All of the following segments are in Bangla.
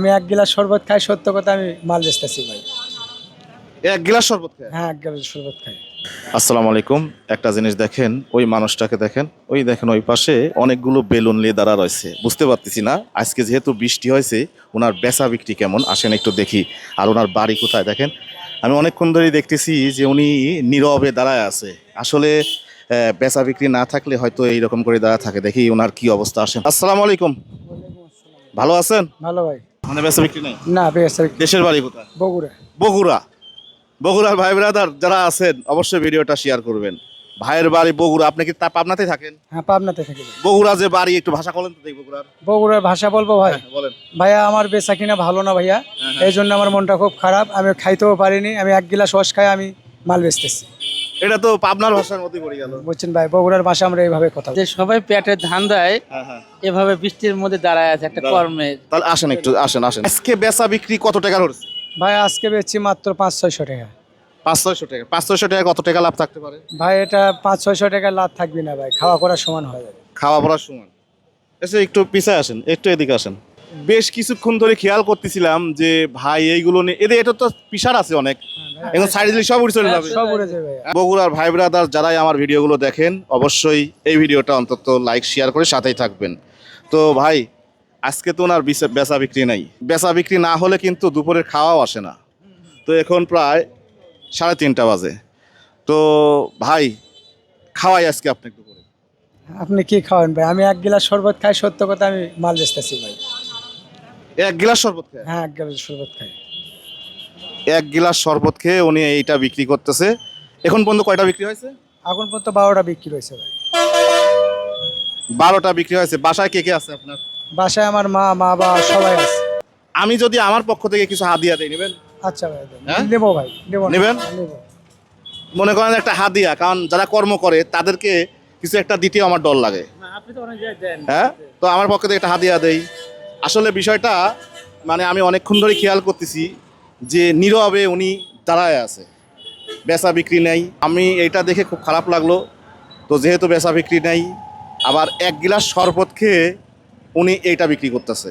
আমি এক গিলাস শরবত খাই সত্য কথা আমি মাল বেচতেছি ভাই। এক গ্লাস শরবত খায়? হ্যাঁ এক গিলাস শরবত খাই। আসসালামু আলাইকুম। একটা জিনিস দেখেন ওই মানুষটাকে দেখেন ওই দেখেন ওই পাশে অনেকগুলো বেলুন নিয়ে দাঁড়া রয়েছে। বুঝতে পারতেছি না আজকে যেহেতু বৃষ্টি হয়েছে ওনার বেচা বিক্রি কেমন? আসেন একটু দেখি। আর ওনার বাড়ি কোথায়? দেখেন আমি অনেকক্ষণ ধরেই দেখতেছি যে উনি নীরবে দাঁড়ায় আছে। আসলে বেচা বিক্রি না থাকলে হয়তো এইরকম করে দাঁড়া থাকে। দেখি ওনার কি অবস্থা আসেন। আসসালামু আলাইকুম। ভালো আছেন? ভালো ভাই। মানে বেচা বিক্রি নেই? না বেচা দেশের বাড়ি কোথায়? বগুড়া। বগুড়া। বগুড়ার ভাই ব্রাদার যারা আছেন অবশ্যই ভিডিওটা শেয়ার করবেন। ভাইয়ের বাড়ি বগুড়া আপনি কি তা পাবনাতে থাকেন? হ্যাঁ পাবনাতে থাকি। বগুড়া যে বাড়ি একটু ভাষা বলেন তো বগুড়ার। বগুড়ার ভাষা বলব ভাই? হ্যাঁ, বলেন। ভাইয়া আমার বেচা কিনা ভালো না ভাইয়া। এই জন্য আমার মনটা খুব খারাপ। আমি খাইতেও পারিনি। আমি এক গিলাস রস খাই আমি মাল বেচতেছি। এটা তো পাবনার ভাষার মধ্যে পড়ে গেল। বুঝছেন ভাই বগুড়ার ভাষা আমরা এইভাবে কথা যে সবাই পেটের ধান দেয় হ্যাঁ হ্যাঁ। এভাবে বৃষ্টির মধ্যে দাঁড়ায় আছে একটা দাঁড়া। কর্মের তাহলে আসেন একটু আসেন আসেন। আজকে বেচা বিক্রি কত টাকা হচ্ছে ভাই আজকে বেচছি মাত্র পাঁচ ছয়শো টাকা। পাঁচ ছয়শো টাকা। পাঁচ ছয়শো টাকা কত টাকা লাভ থাকতে পারে? ভাই এটা পাঁচ ছয়শো টাকা লাভ থাকবে না ভাই। খাওয়া করার সমান হয়ে যাবে। খাওয়া পড়ার সময় এসে একটু পিছায় আসেন একটু এদিকে আসেন। বেশ কিছুক্ষণ ধরে খেয়াল করতেছিলাম যে ভাই এইগুলো নিয়ে এদের এটা তো পিসার আছে অনেক। এখন সাইড দিলে সব উড়ে চলে যাবে। বগুড়ার ভাই ব্রাদার যারাই আমার ভিডিওগুলো দেখেন অবশ্যই এই ভিডিওটা অন্তত লাইক শেয়ার করে সাথেই থাকবেন। তো ভাই আজকে তো ওনার বেচা বিক্রি নাই। বেচা বিক্রি না হলে কিন্তু দুপুরের খাওয়াও আসে না। তো এখন প্রায় সাড়ে তিনটা বাজে। তো ভাই খাওয়াই আজকে আপনি করে। আপনি কি খাওয়ান ভাই? আমি এক গিলাস শরবত খাই সত্য কথা আমি মাল বেচতেছি ভাই। এক গিলাস শরবত খেয়ে? হ্যাঁ এক গিলাস শরবত খাই এক গিলাস শরবত খেয়ে উনি এইটা বিক্রি করতেছে। এখন পর্যন্ত কয়টা বিক্রি হয়েছে? এখন পর্যন্ত বারোটা বিক্রি হয়েছে ভাই। বারোটা বিক্রি হয়েছে। বাসায় কে কে আছে আপনার? বাসায় আমার মা মা বাবা সবাই আছে। আমি যদি আমার পক্ষ থেকে কিছু হাদিয়া দিই নেবেন? আচ্ছা ভাই হ্যাঁ? নেব ভাই নেব নেবেন? নেব। মনে করেন একটা হাদিয়া কারণ যারা কর্ম করে তাদেরকে কিছু একটা দিতেও আমার ডর লাগে। আপনি তো অনেক জায়গায় দেন। হ্যাঁ? তো আমার পক্ষ থেকে একটা হাদিয়া দেই। আসলে বিষয়টা মানে আমি অনেকক্ষণ ধরে খেয়াল করতেছি যে নীরবে উনি দাঁড়ায় আছে। বেচা বিক্রি নেই। আমি এইটা দেখে খুব খারাপ লাগল। তো যেহেতু বেচা বিক্রি নেই, আবার এক গিলাস শরবত খেয়ে উনি এইটা বিক্রি করতেছে।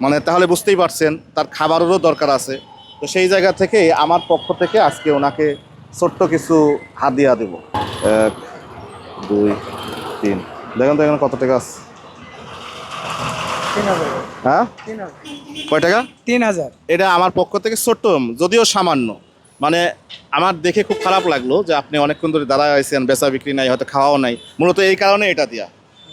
মানে তাহলে বুঝতেই পারছেন, তার খাবারেরও দরকার আছে। তো সেই জায়গা থেকে আমার পক্ষ থেকে আজকে ওনাকে ছোট্ট কিছু হাত হাদিয়া দেব। এক, দুই, তিন। দেখেন তো এখানে কত টাকা আছে? হ্যাঁ? কয় টাকা? তিন হাজার। এটা আমার পক্ষ থেকে ছোট্ট যদিও সামান্য। মানে আমার দেখে খুব খারাপ লাগল যে আপনি অনেকক্ষণ ধরে দাঁড়ায় আছেন বেচা বিক্রি নাই হয়তো খাওয়াও নাই। মূলত এই কারণে এটা দিয়া।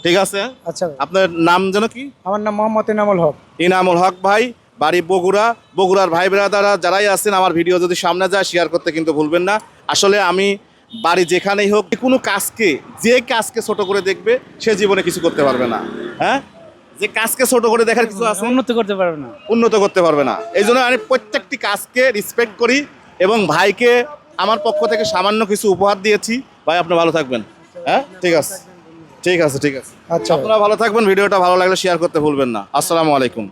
ঠিক আছে? আচ্ছা আপনার নাম যেন কি? আমার নাম মোহাম্মদ ইনামুল হক। ইনামুল হক ভাই বাড়ি বগুড়া। বগুড়ার ভাই ব্রাদাররা যারাই আছেন আমার ভিডিও যদি সামনে যায় শেয়ার করতে কিন্তু ভুলবেন না। আসলে আমি বাড়ি যেখানেই হোক কোনো কাজকে যে কাজকে ছোট করে দেখবে সে জীবনে কিছু করতে পারবে না। হ্যাঁ? যে কাজকে ছোট করে দেখার কিছু আছে? উন্নত করতে পারবে না। উন্নত করতে পারবে না। এই জন্য আমি প্রত্যেকটি কাজকে রেসপেক্ট করি এবং ভাইকে আমার পক্ষ থেকে সামান্য কিছু উপহার দিয়েছি। ভাই আপনি ভালো থাকবেন। হ্যাঁ? ঠিক আছে। ঠিক আছে ঠিক আছে। আচ্ছা। আপনারা ভালো থাকবেন। ভিডিওটা ভালো লাগলে শেয়ার করতে ভুলবেন না। আসসালামু আলাইকুম।